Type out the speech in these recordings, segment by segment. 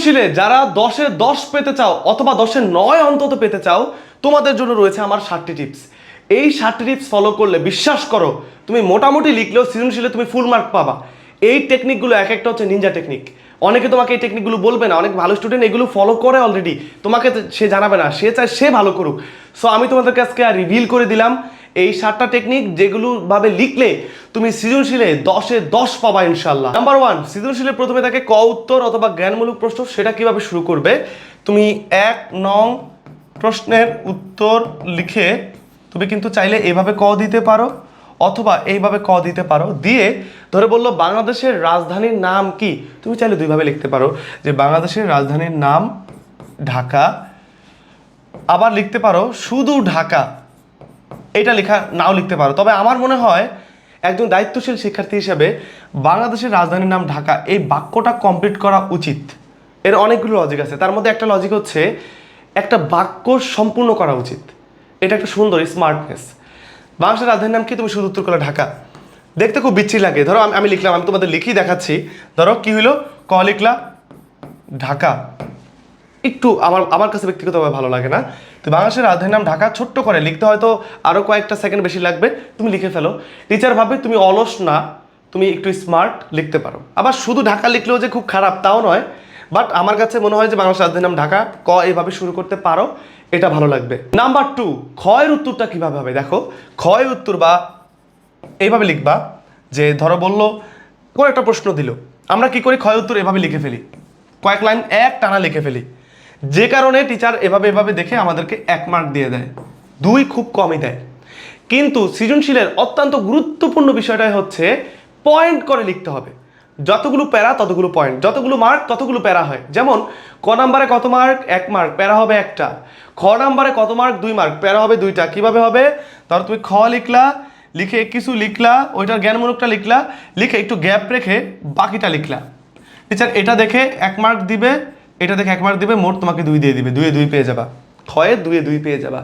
সৃজনশীলে যারা দশে দশ পেতে চাও অথবা দশে নয় অন্তত পেতে চাও, তোমাদের জন্য রয়েছে আমার ষাটটি টিপস। এই ষাটটি টিপস ফলো করলে, বিশ্বাস করো, তুমি মোটামুটি লিখলেও সৃজনশীলে তুমি ফুল মার্ক পাবা। এই টেকনিকগুলো এক একটা হচ্ছে নিনজা টেকনিক অনেকে তোমাকে এই টেকনিকগুলো বলবে না, অনেক ভালো স্টুডেন্ট এগুলো ফলো করে অলরেডি তোমাকে সে জানাবে না, সে চায় সে ভালো করুক। সো আমি তোমাদেরকে আজকে রিভিল করে দিলাম। এই সাতটা টেকনিক যেগুলো ভাবে লিখলে তুমি সৃজনশীলে দশে দশ পাবা ইনশাল্লাহ নাম্বার ওয়ান সৃজনশীলে প্রথমে তাকে ক উত্তর অথবা জ্ঞানমূলক প্রশ্ন সেটা কীভাবে শুরু করবে? তুমি এক নং প্রশ্নের উত্তর লিখে তুমি কিন্তু চাইলে এভাবে ক দিতে পারো অথবা এইভাবে ক দিতে পারো। দিয়ে ধরে বলল, বাংলাদেশের রাজধানীর নাম কি? তুমি চাইলে দুইভাবে লিখতে পারো। যে বাংলাদেশের রাজধানীর নাম ঢাকা। আবার লিখতে পারো, শুধু ঢাকা। এটা লেখা নাও লিখতে পারো। তবে আমার মনে হয় একজন দায়িত্বশীল শিক্ষার্থী হিসেবে বাংলাদেশের রাজধানীর নাম ঢাকা, এই বাক্যটা কমপ্লিট করা উচিত। এর অনেকগুলো লজিক আছে। তার মধ্যে একটা লজিক হচ্ছে একটা বাক্য সম্পূর্ণ করা উচিত। এটা একটা সুন্দর স্মার্টনেস বাংলাদেশের রাজধানীর নাম কি? তুমি শুধু উত্তর করলে ঢাকা। দেখতে খুব বিচ্ছি লাগে। ধরো আমি- লিখলাম, আমি তোমাদের লিখেই দেখাচ্ছি। ধরো কি হইল? ক লিখলা? ঢাকা। একটু আমার আমার কাছে ব্যক্তিগতভাবে ভালো লাগে না। তো বাংলাদেশের রাজধানীর নাম ঢাকা, ছোট্ট করে লিখতে হয়তো আরও কয়েকটা সেকেন্ড বেশি লাগবে। তুমি লিখে ফেলো। টিচার ভাবে তুমি অলস না, তুমি একটু স্মার্ট লিখতে পারো। আবার শুধু ঢাকা লিখলেও যে খুব খারাপ তাও নয় বাট আমার কাছে মনে হয় যে বাংলাদেশের রাজধানীর নাম ঢাকা, ক এভাবে শুরু করতে পারো, এটা ভালো লাগবে। নাম্বার টু ক্ষয়ের উত্তরটা কীভাবে হবে? দেখো, ক্ষয় উত্তর বা এইভাবে লিখবা যে ধরো বলল, কোন একটা প্রশ্ন দিল। আমরা কি করি? ক্ষয় উত্তর এভাবে লিখে ফেলি। কয়েক লাইন এক টানা লিখে ফেলি। যে কারণে টিচার এভাবে এভাবে দেখে আমাদেরকে এক মার্ক দিয়ে দেয়। দুই খুব কমই দেয়। কিন্তু সৃজনশীলের অত্যন্ত গুরুত্বপূর্ণ বিষয়টাই হচ্ছে পয়েন্ট করে লিখতে হবে। যতগুলো প্যারা, ততগুলো পয়েন্ট যতগুলো মার্ক ততগুলো প্যারা হয়। যেমন, ক নাম্বারে কত মার্ক এক মার্ক প্যারা হবে একটা। খ নাম্বারে কত মার্ক দুই মার্ক প্যারা হবে দুইটা। কীভাবে হবে? ধরো তুমি খ লিখলা, লিখে কিছু লিখলা, ওইটার জ্ঞানমূলকটা লিখলা, লিখে একটু গ্যাপ রেখে বাকিটা লিখলা। টিচার এটা দেখে এক মার্ক দিবে এটা দেখে এক মার্ক দিবে, মোট তোমাকে দুই দিয়ে দিবে দুয়ে দুই পেয়ে যাবা। ক্ষয়ে দুয়ে দুই পেয়ে যাবা।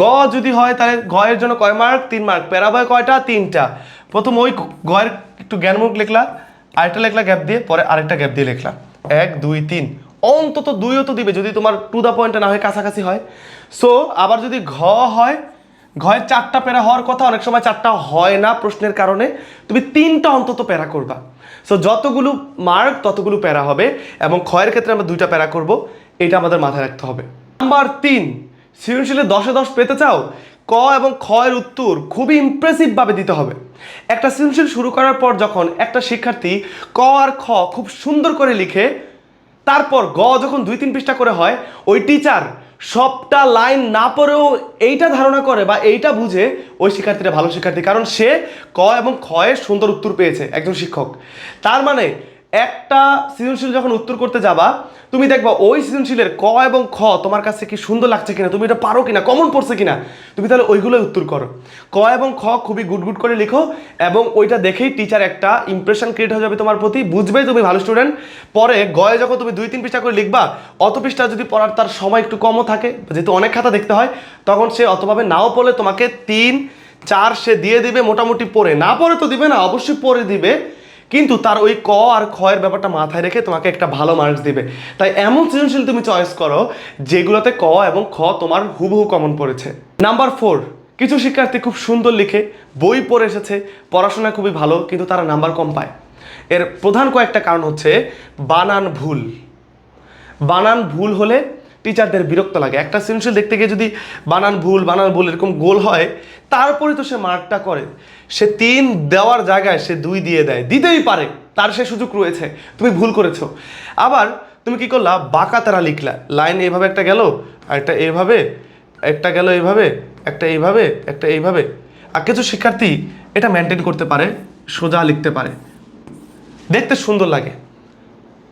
গ যদি হয় তাহলে গয়ের জন্য কয় মার্ক? তিন মার্ক। প্যারাবয় কয়টা? তিনটা। প্রথম ওই গয়ের একটু জ্ঞানমূলক লিখলা, আরেকটা লিখলা গ্যাপ দিয়ে, পরে আরেকটা গ্যাপ দিয়ে লিখলা। এক, দুই, তিন। অন্তত দুইও তো দিবে, যদি তোমার টু দ্য পয়েন্টটা না হয়, কাছাকাছি হয়। সো আবার যদি ঘ হয় ঘয়ের চারটা প্যারা হওয়ার কথা, অনেক সময় চারটা হয় না প্রশ্নের কারণে। তুমি তিনটা অন্তত প্যারা করবা। সো যতগুলো মার্ক ততগুলো প্যারা হবে এবং ক্ষয়ের ক্ষেত্রে আমরা দুইটা প্যারা করব। এটা আমাদের মাথায় রাখতে হবে। নাম্বার তিন, সৃজনশীলে দশে দশ পেতে চাও, ক এবং ক্ষয়ের উত্তর খুবই ইমপ্রেসিভভাবে দিতে হবে। একটা সৃজনশীল শুরু করার পর যখন একটা শিক্ষার্থী ক আর খ খুব সুন্দর করে লিখে, তারপর গ যখন দুই তিন পৃষ্ঠা করে হয়, ওই টিচার সবটা লাইন না পড়েও এইটা ধারণা করে বা এইটা বুঝে ওই শিক্ষার্থীটা ভালো শিক্ষার্থী। কারণ সে ক এবং খয়ের সুন্দর উত্তর পেয়েছে একজন শিক্ষক। তার মানে একটা সৃজনশীল যখন উত্তর করতে যাবা, তুমি দেখবা ওই সৃজনশীলের ক এবং খ তোমার কাছে কি সুন্দর লাগছে কিনা, তুমি এটা পারো কিনা কমন পড়ছে কিনা, তুমি তাহলে ওইগুলোই উত্তর করো। ক এবং খ খুবই গুড গুড করে লিখো এবং ওইটা দেখেই টিচার একটা ইমপ্রেশন ক্রিয়েট হয়ে যাবে তোমার প্রতি, বুঝবে তুমি ভালো স্টুডেন্ট পরে গয়ে যখন তুমি দুই তিন পৃষ্ঠা করে লিখবা, অত পৃষ্ঠা যদি পড়ার তার সময় একটু কমও থাকে, যেহেতু অনেক খাতা দেখতে হয়, তখন সে অতভাবে নাও পড়লে তোমাকে তিন, চার সে দিয়ে দিবে মোটামুটি পড়ে। না পড়ে তো দিবে না, অবশ্যই পড়ে দিবে। কিন্তু তার ওই ক আর খয়ের ব্যাপারটা মাথায় রেখে তোমাকে একটা ভালো মার্কস দিবে। তাই এমন সৃজনশীল তুমি চয়েস করো, যেগুলোতে ক এবং খ তোমার হুবহু কমন পড়েছে। নাম্বার ফোর কিছু শিক্ষার্থী খুব সুন্দর লিখে বই পড়ে এসেছে, পড়াশোনা খুবই ভালো, কিন্তু তারা নাম্বার কম পায়। এর প্রধান কয়েকটা কারণ হচ্ছে, বানান ভুল। বানান ভুল হলে টিচারদের বিরক্ত লাগে। একটা সৃজনশীল দেখতে গিয়ে যদি বানান ভুল বানান ভুল এরকম গোল হয় তারপরে তো সে মার্কটা করে। সে তিন দেওয়ার জায়গায় সে দুই দিয়ে দেয়। দিতেই পারে, তার সে সুযোগ রয়েছে। তুমি ভুল করেছ। আবার তুমি কি করলা? বাঁকা তারা লিখলা। লাইন এভাবে একটা গেল আর একটা এভাবে, একটা গেল এইভাবে একটা এইভাবে একটা এইভাবে আর কিছু শিক্ষার্থী এটা মেনটেন করতে পারে, সোজা লিখতে পারে। দেখতে সুন্দর লাগে।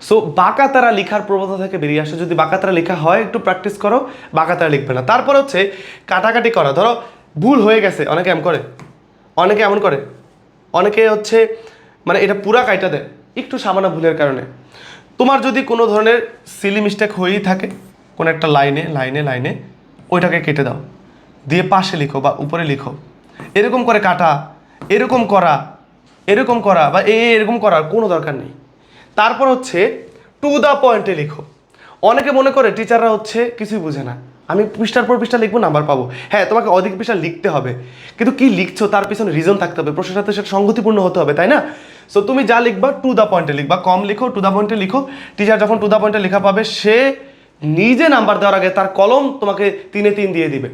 সো বাঁকাতারা লেখার প্রবণতা থেকে বেরিয়ে আসে। যদি বাঁকাতারা লেখা হয়, একটু প্র্যাকটিস করো, বাঁকাতারা লিখবে না। তারপর হচ্ছে, কাটাকাটি করা। ধরো, ভুল হয়ে গেছে। অনেকে এমন করে। অনেকে এমন করে। অনেকে হচ্ছে মানে এটা পুরা কাইটা দেয়। একটু সামান্য ভুলের কারণে। তোমার যদি কোনো ধরনের সিলি মিস্টেক হয়েই থাকে, কোনো একটা লাইনে লাইনে লাইনে, ওইটাকে কেটে দাও। দিয়ে পাশে লিখো বা উপরে লিখো। এরকম করে কাটা, এরকম করা এরকম করা বা এ, এরকম করার কোনো দরকার নেই। তারপর হচ্ছে টু দ্য পয়েন্টে লিখো। অনেকে মনে করে টিচাররা হচ্ছে কিছুই বুঝে না। আমি পৃষ্ঠার পর পৃষ্ঠা লিখব, নাম্বার পাবো। হ্যাঁ তোমাকে অধিক পৃষ্ঠা লিখতে হবে। কিন্তু কি লিখছো, তার পিছনে রিজন থাকতে হবে। প্রশ্নের সাথে সেটা সংগতিপূর্ণ হতে হবে, তাই না? সো তুমি যা লিখবা, টু দ্য পয়েন্টে লিখবা। কম লিখো, টু দ্য পয়েন্টে লিখো। টিচার যখন টু দ্য পয়েন্টে লেখা পাবে, সে নিজে নাম্বার দেওয়ার আগে তার কলম তোমাকে তিনে তিন দিয়ে দিবে।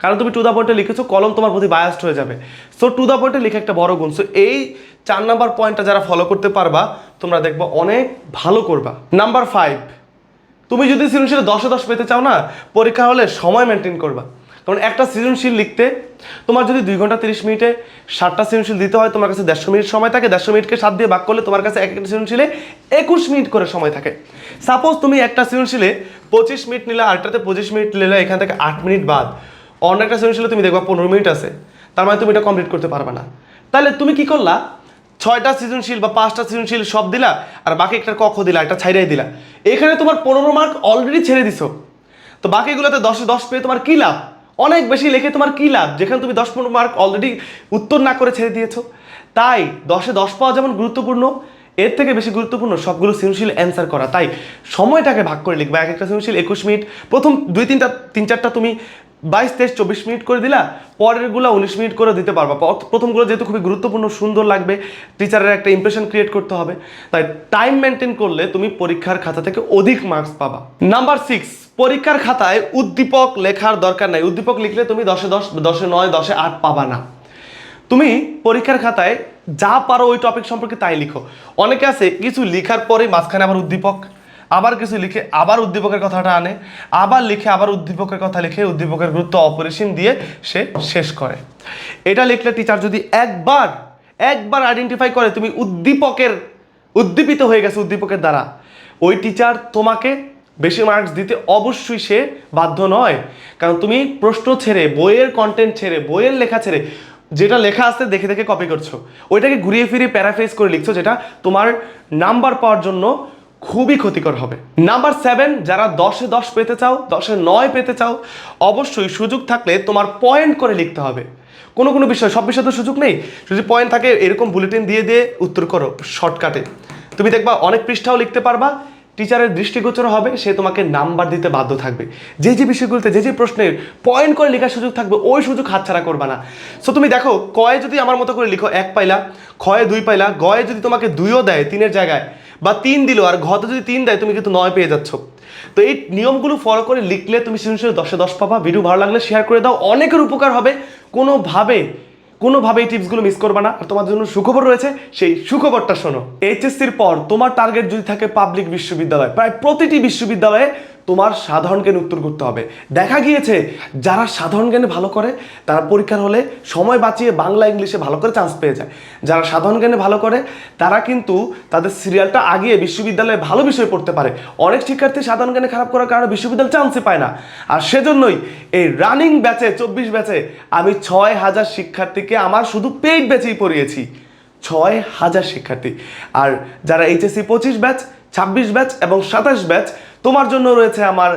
কারণ তুমি টু দ্য পয়েন্টে লিখেছো, কলম তোমার প্রতি বায়াস্ট হয়ে যাবে। সো টু দ্য পয়েন্টে লিখে একটা বড় গুণ। সো এই চার নাম্বার পয়েন্টটা যারা ফলো করতে পারবা, তোমরা দেখবা অনেক ভালো করবা। নাম্বার ফাইভ তুমি যদি সৃজনশীলে দশে দশ পেতে চাও না, পরীক্ষা হলে সময় মেনটেন করবা। কারণ একটা সৃজনশীল লিখতে, তোমার যদি দুই ঘণ্টা তিরিশ মিনিটে ষাটটা সৃজনশীল দিতে হয়, তোমার কাছে দেড়শো মিনিট সময় থাকে। দেড়শো মিনিটকে সাত দিয়ে ভাগ করলে তোমার কাছে এক একটা সৃজনশীলে একুশ মিনিট করে সময় থাকে। সাপোজ তুমি একটা সৃজনশীলে পঁচিশ মিনিট নিলে আটটাতে পঁচিশ মিনিট নিলে এখান থেকে আট মিনিট বাদ। অন্য একটা সৃজনশীলে তুমি দেখবা পনেরো মিনিট আছে। তার মানে তুমি এটা কমপ্লিট করতে পারবে না। তাহলে তুমি কি করলা? ছয়টা সৃজনশীল বা পাঁচটা সৃজনশীল সব দিলা, আর বাকি একটা কক্ষ দিলা, একটা ছাইড়াই দিলা। এখানে তোমার পনেরো মার্ক অলরেডি ছেড়ে দিছো। তো বাকিগুলোতে দশে, দশ পেয়ে তোমার কী লাভ? অনেক বেশি লেখে তোমার কী লাভ? যেখানে তুমি দশ, পনেরো মার্ক অলরেডি উত্তর না করে ছেড়ে দিয়েছ। তাই দশে দশ পাওয়া যেমন গুরুত্বপূর্ণ, এর থেকে বেশি গুরুত্বপূর্ণ সবগুলো সৃজনশীল অ্যান্সার করা। তাই সময়টাকে ভাগ করে লিখবা। এক একটা সৃজনশীল একুশ মিনিট। প্রথম দুই, তিনটা, তিন, চারটা তুমি বাইশ, তেইশ, চব্বিশ মিনিট করে দিলা, পরেরগুলো উনিশ মিনিট করে দিতে পারবা। প্রথমগুলো যেহেতু খুবই গুরুত্বপূর্ণ, সুন্দর লাগবে টিচারের একটা ইমপ্রেশন ক্রিয়েট করতে হবে। তাই টাইম মেনটেন করলে তুমি পরীক্ষার খাতা থেকে অধিক মার্কস পাবা। নাম্বার সিক্স পরীক্ষার খাতায় উদ্দীপক লেখার দরকার নাই। উদ্দীপক লিখলে তুমি দশে দশ, দশে নয়, দশে আট পাবা না। তুমি পরীক্ষার খাতায় যা পারো ওই টপিক সম্পর্কে তাই লিখো। অনেকে আছে, কিছু লিখার পরে মাঝখানে আবার উদ্দীপক। আবার কিছু লিখে আবার উদ্দীপকের কথাটা আনে, আবার লিখে আবার উদ্দীপকের কথা লিখে উদ্দীপকের গুরুত্ব অপরিসীম দিয়ে সে শেষ করে। এটা লিখলে টিচার যদি একবার একবার আইডেন্টিফাই করে তুমি উদ্দীপকের, উদ্দীপিত হয়ে গেছে উদ্দীপকের দ্বারা, ওই টিচার তোমাকে বেশি মার্কস দিতে অবশ্যই সে বাধ্য নয়। কারণ তুমি প্রশ্ন ছেড়ে, বইয়ের কন্টেন্ট ছেড়ে, বইয়ের লেখা ছেড়ে, যেটা লেখা আছে দেখে দেখে কপি করছ। ওইটাকে ঘুরিয়ে ফিরিয়ে প্যারাফ্রেজ করে লিখছো যেটা তোমার নাম্বার পাওয়ার জন্য খুবই ক্ষতিকর হবে। নাম্বার সেভেন যারা দশে দশ পেতে চাও, দশে নয় পেতে চাও, অবশ্যই সুযোগ থাকলে তোমার পয়েন্ট করে লিখতে হবে। কোনো কোনো বিষয়, সব বিষয়ে তো সুযোগ নেই। যদি পয়েন্ট থাকে, এরকম বুলেটিন দিয়ে দিয়ে উত্তর করো শর্টকাটে তুমি দেখবা, অনেক পৃষ্ঠাও লিখতে পারবা। টিচারের দৃষ্টিগোচর হবে, সে তোমাকে নাম্বার দিতে বাধ্য থাকবে। যে যে বিষয়গুলোতে, যে যে প্রশ্নের পয়েন্ট করে লেখার সুযোগ থাকবে, ওই সুযোগ হাতছাড়া করবা না। সো তুমি দেখো, কয়ে যদি আমার মতো করে লিখো, এক পাইলা, ক্ষয়ে দুই পাইলা, গয়ে যদি তোমাকে দুইও দেয়, তিনের জায়গায় বা তিন দিল আর ঘতে যদি তিন দেয়, তুমি কিন্তু নয় পেয়ে যাচ্ছ। তো এই নিয়মগুলো ফলো করে লিখলে তুমি সৃজনশীল দশে দশ পাবা। ভিডিও ভালো লাগলে শেয়ার করে দাও। অনেকের উপকার হবে। কোনোভাবে কোনোভাবে এই টিপসগুলো মিস করবে না। আর তোমার জন্য সুখবর রয়েছে। সেই সুখবরটা শোনো। এইচএসসির পর তোমার টার্গেট যদি থাকে পাবলিক বিশ্ববিদ্যালয়। প্রায় প্রতিটি বিশ্ববিদ্যালয়ে তোমার সাধারণ জ্ঞান উত্তর করতে হবে। দেখা গিয়েছে, যারা সাধারণ জ্ঞানে ভালো করে, তারা পরীক্ষার হলে সময় বাঁচিয়ে বাংলা ইংলিশে ভালো করে চান্স পেয়ে যায়। যারা সাধারণ জ্ঞানে ভালো করে, তারা কিন্তু তাদের সিরিয়ালটা আগিয়ে বিশ্ববিদ্যালয়ে ভালো বিষয় পড়তে পারে। অনেক শিক্ষার্থী সাধারণ জ্ঞানে খারাপ করার কারণে বিশ্ববিদ্যালয় চান্সই পায় না। আর সেজন্যই এই রানিং ব্যাচে চব্বিশ ব্যাচে আমি ছয় হাজার শিক্ষার্থীকে আমার শুধু পেইড ব্যাচেই পড়িয়েছি। ছয় হাজার শিক্ষার্থী। আর যারা এইচএসসি পঁচিশ ব্যাচ ছাব্বিশ ব্যাচ এবং সাতাশ ব্যাচ। তোমার জন্য রয়েছে আমার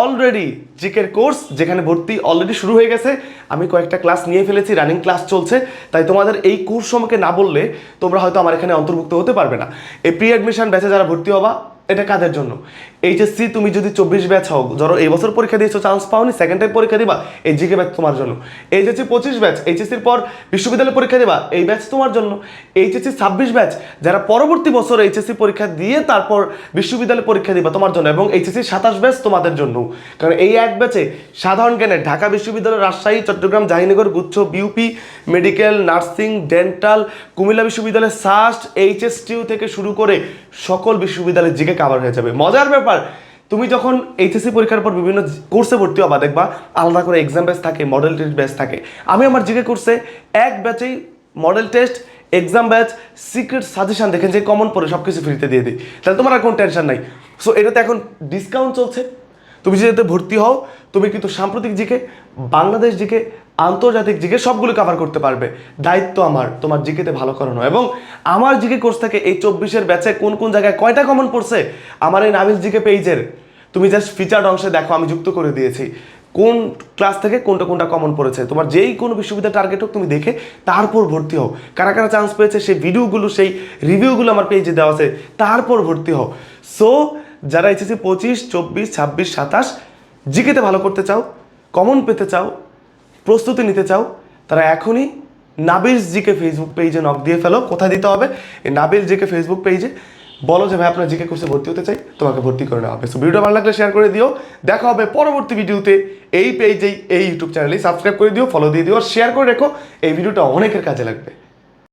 অলরেডি জিকের কোর্স, যেখানে ভর্তি অলরেডি শুরু হয়ে গেছে। আমি কয়েকটা ক্লাস নিয়ে ফেলেছি রানিং ক্লাস চলছে। তাই তোমাদের এই কোর্স সম্পর্কে না বললে তোমরা হয়তো আমার এখানে অন্তর্ভুক্ত হতে পারবে না। এই প্রি অ্যাডমিশন ব্যাচে যারা ভর্তি হবা এটা কাদের জন্য? এইচএসসি তুমি যদি চব্বিশ ব্যাচ হও, ধরো এই বছর পরীক্ষা দিয়েছ চান্স পাওনি সেকেন্ড টাইম পরীক্ষা দিবা, এই জিকে ব্যাচ তোমার জন্য। এইচএসসি পঁচিশ ব্যাচ এইচএসসির পর বিশ্ববিদ্যালয়ে পরীক্ষা দিবা, এই ব্যাচ তোমার জন্য। এইচএসসি ছাব্বিশ ব্যাচ যারা পরবর্তী বছর এইচএসসি পরীক্ষা দিয়ে তারপর বিশ্ববিদ্যালয়ে পরীক্ষা দিবা তোমার জন্য, এবং এইচএসসি সাতাশ ব্যাচ তোমাদের জন্য। কারণ এই এক ব্যাচে সাধারণ জ্ঞানে ঢাকা বিশ্ববিদ্যালয়, রাজশাহী, চট্টগ্রাম জাহিনগর গুচ্ছ BUP medical nursing dental Cumilla বিশ্ববিদ্যালয় সাস্ট এইচএসটিউ থেকে শুরু করে সকল বিশ্ববিদ্যালয়ের জিকে কাভার হয়ে যাবে। মজার ব্যাপার, তুমি যখন এইচএসসি পরীক্ষার পর বিভিন্ন কোর্সে ভর্তি হবা, দেখবা আলাদা করে এক্সাম ব্যাচ থাকে মডেল টেস্ট ব্যাচ থাকে। আমি আমার জিকে কোর্সে এক ব্যাচেই model test exam batch secret suggestion দেখেন যে কমন পড়ে সব কিছু ফ্রিতে দিয়ে দিই। তাহলে তোমার আর কোনো টেনশন নাই। সো এটাতে এখন ডিসকাউন্ট চলছে। তুমি যদি ভর্তি হও, তুমি কিন্তু সাম্প্রতিক জিকে, বাংলাদেশ জিকে আন্তর্জাতিক জিকে সবগুলো কভার করতে পারবে। দায়িত্ব আমার, তোমার জিকেতে ভালো করানো। এবং আমার জিকে কোর্স থেকে এই চব্বিশের ব্যাচে কোন কোন জায়গায় কয়টা কমন পড়ছে আমার এই নামিল জিকে পেজের তুমি জাস্ট ফিচার্ড অংশে দেখো, আমি যুক্ত করে দিয়েছি। কোন ক্লাস থেকে কোনটা কোনটা কমন পড়েছে? তোমার যেই কোনো বিশ্ববিদ্যালয় টার্গেট হোক, তুমি দেখে তারপর ভর্তি হও। কারা কারা চান্স পেয়েছে, সেই ভিডিওগুলো সেই রিভিউগুলো আমার পেজে দেওয়া আছে, তারপর ভর্তি হও। সো যারা এইচএসসি পঁচিশ, চব্বিশ, ছাব্বিশ, সাতাশ জিকেতে ভালো করতে চাও কমন পেতে চাও প্রস্তুতি নিতে চাও, তারা এখনই নাবিল জিকে ফেসবুক পেজে নক দিয়ে ফেলো। কোথায় দিতে হবে? এই নাবিল জিকে ফেসবুক পেজে বলো যে, ভাই, আপনার জিকে কোর্সে ভর্তি হতে চাই, তোমাকে ভর্তি করে নেওয়া হবে। সো ভিডিওটা ভালো লাগলে শেয়ার করে দিও। দেখা হবে পরবর্তী ভিডিওতে এই পেজেই এই ইউটিউব চ্যানেলেই সাবস্ক্রাইব করে দিও ফলো দিয়ে দিও শেয়ার করে রেখো। এই ভিডিওটা অনেকের কাজে লাগবে।